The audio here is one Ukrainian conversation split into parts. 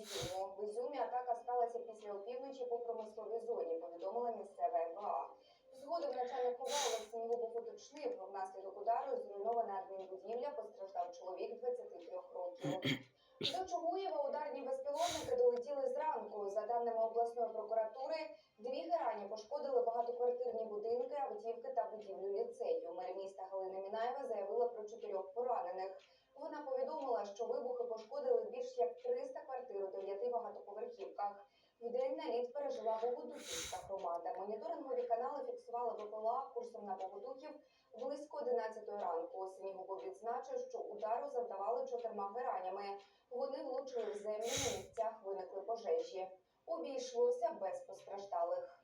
Ізюму. В Ізюмі атака сталася після опівночі по промисловій зоні, повідомила місцева МВА. Згодом начальник ОВА Олексій Нігубов уточнив, внаслідок удару зруйнована адмінбудівля, постраждав чоловік 23 років. До Чугуєва ударні безпілотники долетіли зранку. За даними обласної прокуратури, дві герані пошкодили багатоквартирні будинки, автівки та будівлю ліцею. Мер міста Галина Мінаєва заявила про чотирьох поранених. Вона повідомила, що вибухи пошкодили більш пережила Богодухівська громада. Моніторингові канали фіксували БПЛА курсом на Богодухів близько 11 ранку. Снігубов відзначив, що удару завдавали чотирма геранями. Вони влучили в землю на місцях виникли пожежі. Обійшлося без постраждалих.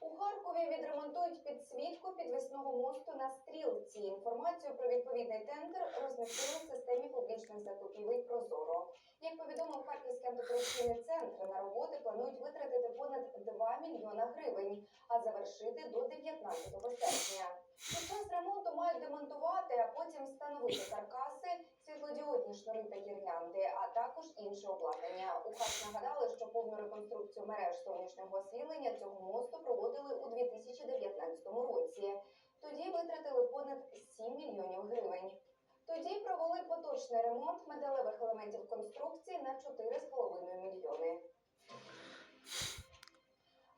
У Харкові відремонтують підсвітку підвісного мосту на стрілці. Інформацію про відповідний тендер розмістили в системі публічних закупівель Прозоро. Як повідомив Харківський антикорупційний центр, на роботи планують витратити понад 2 мільйона гривень, а завершити до 19 серпня. Під час ремонту мають демонтувати, а потім встановити каркаси, світлодіодні шнури та гірлянди, а також інше обладнання. У ХАС нагадали, що повну реконструкцію мереж сонячного освітлення цього мосту проводили у 2019 році. Тоді витратили понад 7 мільйонів. Тоді провели поточний ремонт металевих елементів конструкції на 4,5 мільйони.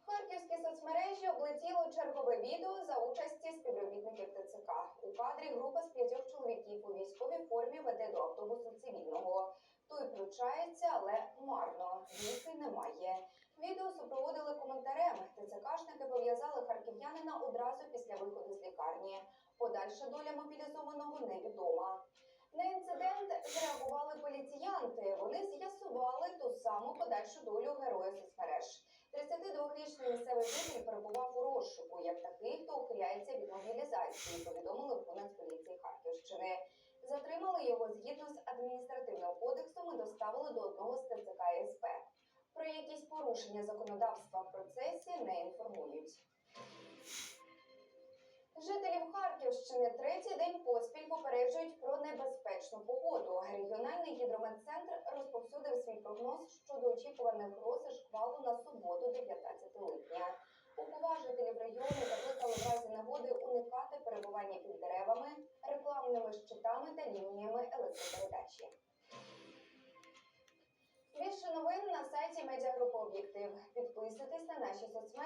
Харківські соцмережі облетіло чергове відео за участі співробітників ТЦК. У кадрі група з п'ятьох чоловіків у військовій формі веде до автобусу цивільного. Той включається, але марно. Віки немає. Відео супроводили коментарем. ТЦКшники пов'язали харків'янина одразу після виходу з лікарні. Подальша доля мобілізованого невідома. На інцидент зреагували поліціянти. Вони з'ясували ту саму подальшу долю героя соцмереж. 32-річний місцевий житель перебував у розшуку, як такий, хто ухиляється від мобілізації, повідомили в Нацполіції Харківщини. Затримали його згідно з адміністративним кодексом і доставили до одного з ТЦК СП. Про якісь порушення законодавства в процесі не інформують. Харківщини третій день поспіль попереджують про небезпечну погоду. Регіональний гідрометцентр розповсюдив свій прогноз щодо очікуваних гроз і шквалу на суботу, 19 липня. Уповажителів регіону закликали в разі негоди уникати перебування під деревами, рекламними щитами та лініями електропередачі. Більше новин на сайті медіагрупи Об'єктив. Підписуйтесь на наші соцмережі.